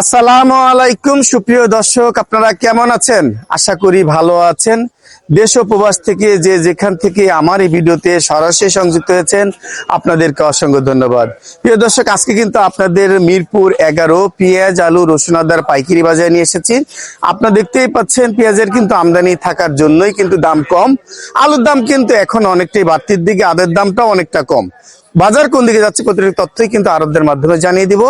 আসসালামু আলাইকুম সুপ্রিয় দর্শক আপনারা কেমন আছেন? আশা করি ভালো আছেন। দেশ ও প্রবাস থেকে যে যেখান থেকে আমার এই ভিডিওতে সরাসরি সংযুক্ত হয়েছেন, আপনাদেরকে অসংখ্য ধন্যবাদ। প্রিয় দর্শক, আজকে কিন্তু আপনাদের মিরপুর এগারো পেঁয়াজ, আলু, রসুন, আদার পাইকারি বাজারে নিয়ে এসেছি। আপনারা দেখতেই পাচ্ছেন, পেঁয়াজের কিন্তু আমদানি থাকার জন্যই কিন্তু দাম কম। আলুর দাম কিন্তু এখন অনেকটাই বাড়তির দিকে, আদের দামটাও অনেকটা কম। বাজার কোন দিকে যাচ্ছে প্রতিটি তথ্যই কিন্তু আরবদের মাধ্যমে জানিয়ে দিব।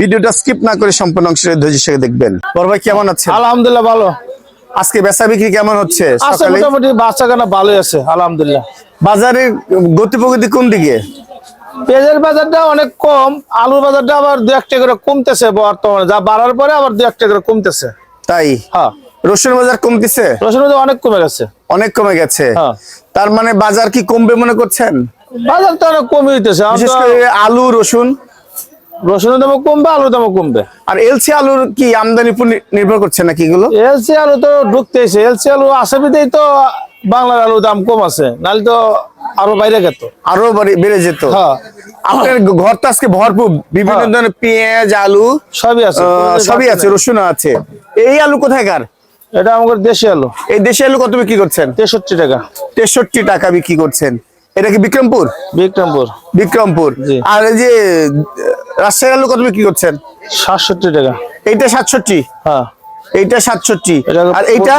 ভিডিওটা স্কিপ না করে সম্পূর্ণ অংশের ধৈর্য দেখবেন। বড় ভাই, কেমন আছে আলহামদুলিল্লাহ, ভালো। আজকে বেচা বিক্রি কেমন হচ্ছে? সকালে? মোটামুটি বাচ্চা কানা ভালোই আছে আলহামদুলিল্লাহ। বাজারের গতি প্রগতি কোন দিকে পেঁয়াজের বাজারটা অনেক কম আলুর বাজারটা আবার দু একটা করে কমতেছে বর্তমানে। যা বাড়ার পরে আবার দু একটা করে কমতেছে। তাই? হ্যাঁ। রসুন বাজার কমতেছে? রসুন বাজার অনেক কমে গেছে। অনেক কমে গেছে? হ্যাঁ। তার মানে বাজার কি কমবে মনে করছেন? বাজার তো অনেক কমে হইতেছে। আলু রসুন? রসুনের দামও কমবে আলুর দামও কমবে। আর এলসি আলুর কি আমদানি উপর নির্ভর করছে নাকি এগুলো? এলসি আলু তো ঢুকতেছে এলসি আলু আসামিতেই তো বাংলার আলুর দাম কম আছে নাহলে তো আরও বাইরে গেত। আরও বেড়ে যেত। হ্যাঁ। আপনার ঘর তো আজকে ভরপুর বিভিন্ন হ্যাঁ। ধরনের পেঁয়াজ আলু সবই আছে সবই আছে রসুন আছে। এই আলু কোথায়কার এটা আমাদের দেশি আলু। এই দেশি আলু কত বিক্রি করছেন? তেষট্টি টাকা। তেষট্টি টাকা বিক্রি করছেন। এটা কি বিক্রমপুর? বিক্রমপুর। বিক্রমপুর। আর এই যে রাজশাহী আলু কত বিক্রি করছেন? সাতষট্টি টাকা। এইটা সাতষট্টি? হ্যাঁ। এইটা সাতষট্টি। আর এইটা।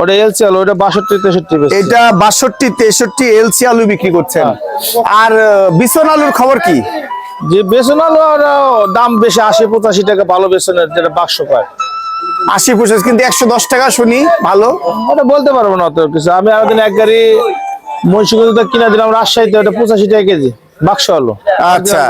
ওটা এলসি আলু ওটা বাষট্টি তেষট্টি এটা বাষট্টি তেষট্টি এলসি আলু বিক্রি করছেন। হ্যাঁ। আর বিছন আলুর খবর কি? যে বেসন আলু দাম বেশি আশি পঁচাশি টাকা ভালো বেসনের যেটা বাক্স পায়। আশি পঁচাশ কিন্তু একশো দশ টাকা শুনি ভালো। ওটা বলতে পারব না অত কিছু। আমি একদিন এক গাড়ি মহিষগঞ্জ কিনা দিলাম রাজশাহীতে ওটা পঁচাশি টাকা কেজি বাক্স আলু। আচ্ছা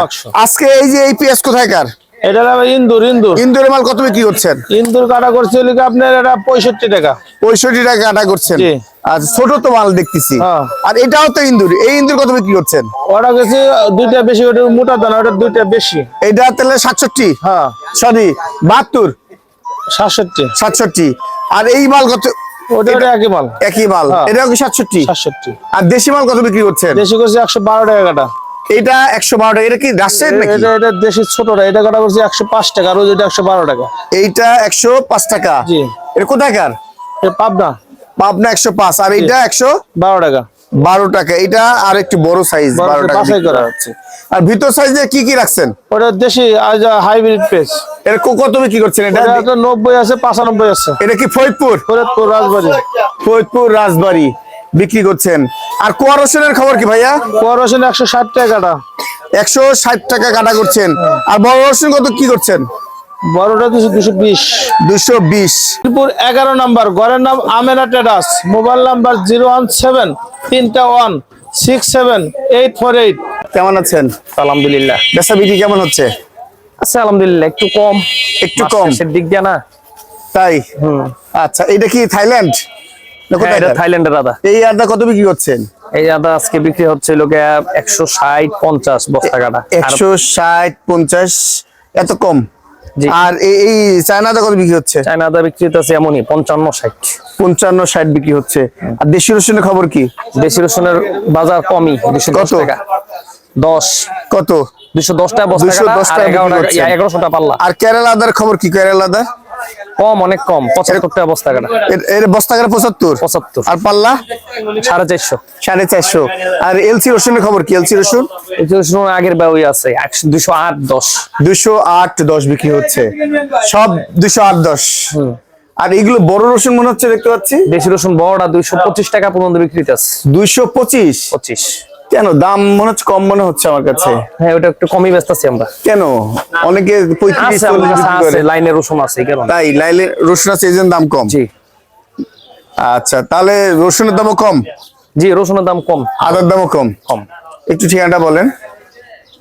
আজকে এই যে এই পেঁয়াজ কোথায়কার এটা হলো ইন্দুর ইন্দুর। ইন্দোরের মাল কত বিক্রি করছেন? ইন্দুর কাটা করছে আপনার এটা পঁয়ষট্টি টাকা। পঁয়ষট্টি টাকা আটা করছেন। জি। আচ্ছা ছোট তো মাল দেখতেছি। হ্যাঁ। আর এটাও তো ইন্দুর। এই ইন্দুর কত বিক্রি করছেন? ওটা গেছে দুইটা বেশি ওটা মোটা দানা ওটা দুইটা বেশি। এটা তাহলে সাতষট্টি? হ্যাঁ। সরি বাহাত্তর? সাতষট্টি। সাতষট্টি। আর এই মাল কত একই মাল। একই মাল। এটা এটাও কি সাতষট্টি? সাতষট্টি। আর দেশি মাল কত বিক্রি করছেন? দেশি করছে একশো বারো টাকা কাটা। এটা একশো বারো টাকা। এটা কি রাজশাহীর এটা এটা দেশের ছোটটা এটা কাটা করছে একশো পাঁচ টাকা আর ওইটা একশো বারো টাকা। এইটা একশো পাঁচ টাকা। জি। এটা কোথায়কার এটা পাবনা। পাবনা একশো পাঁচ আর এইটা একশো বারো টাকা। বারো টাকা। এটা আর একটু বড় সাইজ বারো টাকা করা। হচ্ছে। আর ভিতর সাইজে কি কি রাখছেন? ওটা দেশি হাইব্রিড পেস এটা কত বিক্রি করছেন এটা? নব্বই আছে পাঁচানব্বই আছে। এটা কি ফরিদপুর? ফরিদপুর রাজবাড়ি। ফরিদপুর রাজবাড়ি বিক্রি করছেন। আর কোয়া রসুনের খবর কি ভাইয়া? পনেরোশো একশো ষাট টাকা কাটা। একশো ষাট টাকা কাটা করছেন। আর বড় রসুন কত কি করছেন? বড়টা দুশো দুশো বিশ। দুশো বিশ। এগারো নাম্বার ঘরের নাম Amena traders. Mobile number zero one seven. তিনটা one six seven eight four eight কেমন আছেন? আলহামদুলিল্লাহ। বেচা বিক্রি কেমন হচ্ছে? আচ্ছা আলহামদুলিল্লাহ একটু কম। একটু কম। চাষের দিক দিয়ে না। তাই? আচ্ছা এটা কি থাইল্যান্ড? হ্যাঁ, থাইল্যান্ডের আদা। এই আদা কত বিক্রি করছেন এই আদা আজকে বিক্রি হচ্ছে লোকে একশো ষাট পঞ্চাশ বস্তা কাটা। একশো ষাট পঞ্চাশ এত কম। আর এই- চায়না আদা কত বিক্রি হচ্ছে? চায়না আদা বিক্রি হচ্ছে এমনই পঞ্চান্ন ষাট। পঞ্চান্ন ষাট বিক্রি হচ্ছে। আর দেশি রসুনের খবর কি? দেশি রসুনের বাজার কমই দুশো দশ কত? টাকা। দশ। কত? দুশো দশ টাকা বস্তা 210 টাকা এগারো বিক্রি টাকা এগারোশো টাকা পাল্লা। আর কেরালা আদার খবর কি? কেরালা আদা? কম অনেক কম। পঁচাত্তর টাকা বস্তা কাটা। এর- বস্তা করে পঁচাত্তর? পঁচাত্তর। আর পাল্লা? সাড়ে চারশো। সাড়ে চারশো। আর এলসি রসুনের খবর কি? এলসি রসুন? যে রসুন আগের বাউই আছে একশো দুশো আট দশ। দুশো আট দশ বিক্রি হচ্ছে। সব দুশো আট দশ। আর এগুলো বড় রসুন মনে হচ্ছে দেখতে পাচ্ছি? দেশি রসুন বড়টা দুইশো পঁচিশ টাকা পর্যন্ত বিক্রি আছে। দুইশো পঁচিশ? পঁচিশ। কেন? দাম মনে হচ্ছে কম মনে হচ্ছে আমার কাছে। হ্যাঁ ওটা একটু কমই ব্যস্ত আছি আমরা। কেন? অনেকে পঁয়ত্রিশ আছে লাইনের রসুন আছে তাই লাইলে রসুন আছে এই দাম কম। জি। আচ্ছা তাহলে রসুনের দামও কম? জি রসুনের দাম কম। আদার দামও কম? কম। একটু ঠিকানাটা বলেন।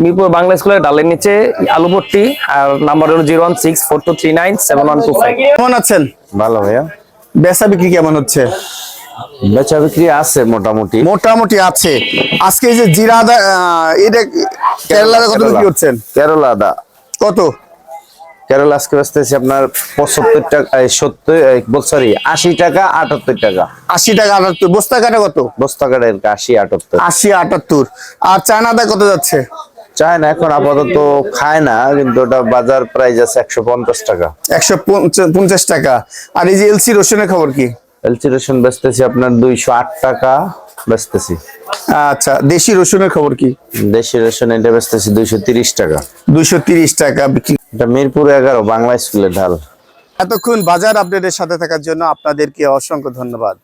মিরপুর বাংলা স্কুলের ডালের নিচে আলু ভর্তি আর নাম্বার হলো zero one six four two three nine seven one two five. কেমন আছেন? ভালো ভাইয়া। বেচা বিক্রি কেমন হচ্ছে? বেচা বিক্রি আছে মোটামুটি। মোটামুটি আছে। আজকে এই যে জিরা আদা এটা কেরালা কত কেরালা। বিক্রি করছেন? কেরলা দা। কত? কেরলা আজকে বেচতেছি আপনার পঁচাত্তর টাকা সত্তর সরি আশি টাকা আটাত্তর টাকা। আশি টাকা আটাত্তর। বস্তা কাটা কত? বস্তা কাটা আশি আটাত্তর। আশি আটাত্তর। আর চায়না আদা কত যাচ্ছে? চায় না এখন আপাতত খায় না কিন্তু ওটা বাজার প্রাইস আছে একশো পঞ্চাশ টাকা। একশো পঞ্চাশ টাকা। আর এই যে এলসি রসুনের খবর কি? এলচি রসুন বেচতেছি আপনার দুইশো আট টাকা বেচতেছি। আচ্ছা দেশি রসুনের খবর কি? দেশি রসুন এটা বেচতেছি দুইশো তিরিশ টাকা। দুইশো তিরিশ টাকা বিক্রি। এটা মিরপুর এগারো বাংলা স্কুলের ঢাল। এতক্ষণ বাজার আপডেটের সাথে থাকার জন্য আপনাদেরকে অসংখ্য ধন্যবাদ।